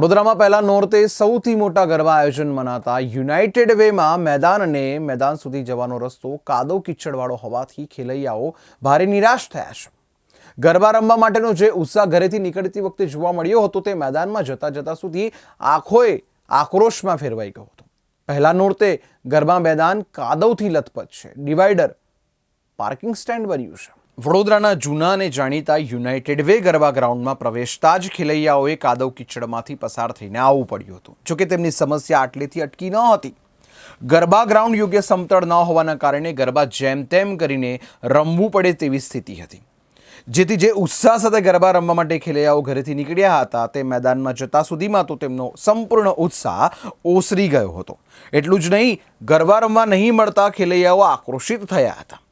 વડોદરામાં પહેલા નોર્તે સૌથી મોટા ગરબા આયોજન મનાતા યુનાઇટેડ વેમાં મેદાન અને મેદાન સુધી જવાનો રસ્તો કાદવ કિચડવાળો હોવાથી ખેલૈયાઓ ભારે નિરાશ થયા છે. ગરબા રમવા માટેનો જે ઉત્સાહ ઘરેથી નીકળતી વખતે જોવા મળ્યો હતો તે મેદાનમાં જતા જતા સુધી આંખોએ આક્રોશમાં ફેરવાઈ ગયો હતો. પહેલા નોર્તે ગરબા મેદાન કાદવથી લથપથ છે. ડિવાઈડર પાર્કિંગ સ્ટેન્ડ બન્યું છે. વડોદરાના જૂના અને જાણીતા યુનાઇટેડ વે ગરબા ગ્રાઉન્ડમાં પ્રવેશતા જ ખેલૈયાઓએ કાદવ કિચડમાંથી પસાર થઈને આવવું પડ્યું હતું. જોકે તેમની સમસ્યા આટલેથી અટકી ન હતી. ગરબા ગ્રાઉન્ડ યોગ્ય સમતળ ન હોવાના કારણે ગરબા જેમ તેમ કરીને રમવું પડે તેવી સ્થિતિ હતી. જેથી જે ઉત્સાહ સાથે ગરબા રમવા માટે ખેલૈયાઓ ઘરેથી નીકળ્યા હતા તે મેદાનમાં જતા સુધીમાં તો તેમનો સંપૂર્ણ ઉત્સાહ ઓસરી ગયો હતો. એટલું જ નહીં, ગરબા રમવા નહીં મળતા ખેલૈયાઓ આક્રોશિત થયા હતા.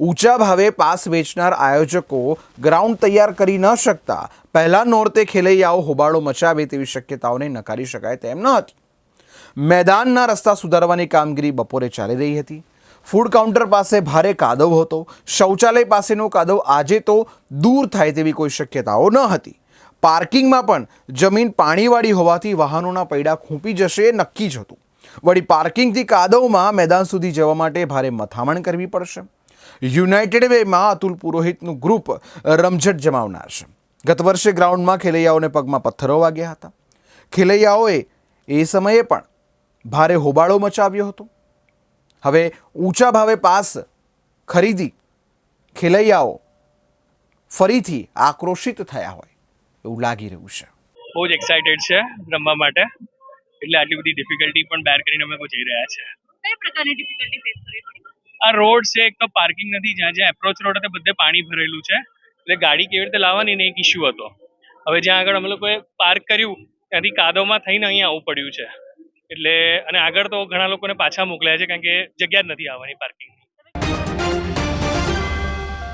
ઊંચા ભાવે પાસ વેચનાર આયોજકો ગ્રાઉન્ડ તૈયાર કરી ન શકતા. પહેલાં નોરતે ખેલૈયાઓ હોબાળો મચાવે તેવી શક્યતાઓને નકારી શકાય તેમ ન હતી. મેદાનના રસ્તા સુધારવાની કામગીરી બપોરે ચાલી રહી હતી. ફૂડ કાઉન્ટર પાસે ભારે કાદવ હતો. શૌચાલય પાસેનો કાદવ આજે તો દૂર થાય તેવી કોઈ શક્યતાઓ ન હતી. પાર્કિંગમાં પણ જમીન પાણીવાળી હોવાથી વાહનોના પૈડા ખૂંપી જશે નક્કી જ હતું. વળી પાર્કિંગથી કાદવમાં મેદાન સુધી જવા માટે ભારે મથામણ કરવી પડશે. યુનાઇટેડ વેમાં અતુલ પુરોહિતનું ગ્રુપ રમઝટ જમાવનાર છે. ગત વર્ષે ગ્રાઉન્ડમાં ખેલૈયાઓને પગમાં પથ્થરો વાગ્યા હતા. ખેલૈયાઓએ એ સમયે પણ ભારે હોબાળો મચાવ્યો હતો. હવે ઊંચા ભાવે પાસ ખરીદી ખેલૈયાઓ ફરીથી આક્રોશિત થયા હોય એવું લાગી રહ્યું છે. બહુ જ એક્સાઇટેડ છે રમવા માટે. એટલે આટલી બધી ડિફિકલ્ટી પણ બેર કરીને અમે જઈ રહ્યા છે. કઈ પ્રકારની ડિફિકલ્ટી ફેસ કરવી પડી? આ રોડ છે, એક તો પાર્કિંગ નથી, જ્યાં જ્યાં એપ્રોચ રોડ હતો બધે પાણી ભરેલું છે. એટલે ગાડી કેવી રીતે લાવવાની ને એક ઇસ્યુ હતો. હવે જ્યાં આગળ અમે લોકોએ પાર્ક કર્યું, ત્યાંથી કાદવમાં થઈને અહીંયા આવવું પડ્યું છે. એટલે, અને આગળ તો ઘણા લોકોને પાછા મોકલ્યા છે, કારણ કે જગ્યા જ નથી આવવાની પાર્કિંગની